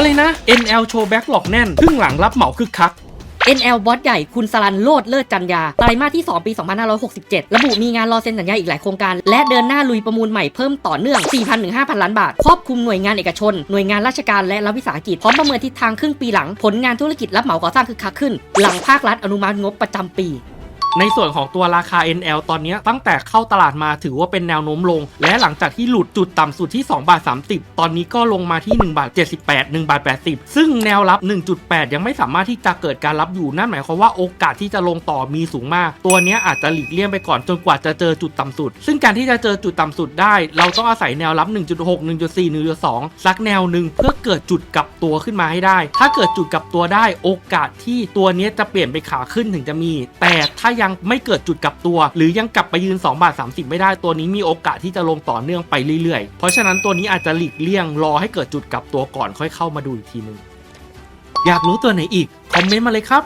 อะไรนะ NL โชว์แบ็กหลอกแน่นครึ่งหลังรับเหมาคึกคัก NL บอสใหญ่คุณสลันโลดเลิศจันยาไตรมาสที่ 2 ปี 2567 ระบุมีงานรอเซ็นสัญญาอีกหลายโครงการ และเดินหน้าลุยประมูลใหม่เพิ่มต่อเนื่อง 4,000-5,000 ล้านบาท ครอบคลุมหน่วยงานเอกชน หน่วยงานราชการและรัฐวิสาหกิจ พร้อมประเมินทิศทางครึ่งปีหลัง ผลงานธุรกิจรับเหมาก่อสร้างคึกคักขึ้น หลังภาครัฐอนุมัติงบประจำปี ในส่วนของตัวราคา NL ตอนนี้ตั้งแต่เข้าตลาดมาถือว่าเป็นแนวโน้มลง และหลังจากที่หลุดจุดต่ำสุดที่2บาท30 ตอนนี้ก็ลงมาที่1บาท78 1บาท80 ซึ่งแนวรับ 1.8 ยังไม่สามารถที่จะเกิดการรับอยู่นั่นหมายความว่าโอกาสที่จะลงต่อมีสูงมาก ตัวนี้อาจจะหลีกเลี่ยงไปก่อนจนกว่าจะเจอจุดต่ำสุด ซึ่งการที่จะเจอจุดต่ำสุดได้ เราต้องอาศัยแนวรับ 1.6 1.4 1.2สักแนวหนึ่งเพื่อเกิดจุดกลับตัวขึ้นมาให้ได้ ถ้าเกิดจุดกลับตัวได้ โอกาสที่ตัวนี้จะเปลี่ยนไปขาขึ้นถึงจะมี แต่ถ้ายังไม่เกิดจุดกลับตัว หรือยังกลับไปยืน2บาท30 ไม่ได้ตัวนี้มีโอกาสที่จะลงต่อเนื่องไปเรื่อยๆ เพราะฉะนั้นตัวนี้อาจจะหลีกเลี่ยงรอให้เกิดจุดกลับตัวก่อนค่อยเข้ามาดูอีกทีนึงอยากรู้ตัวไหนอีกคอมเมนต์มาเลยครับ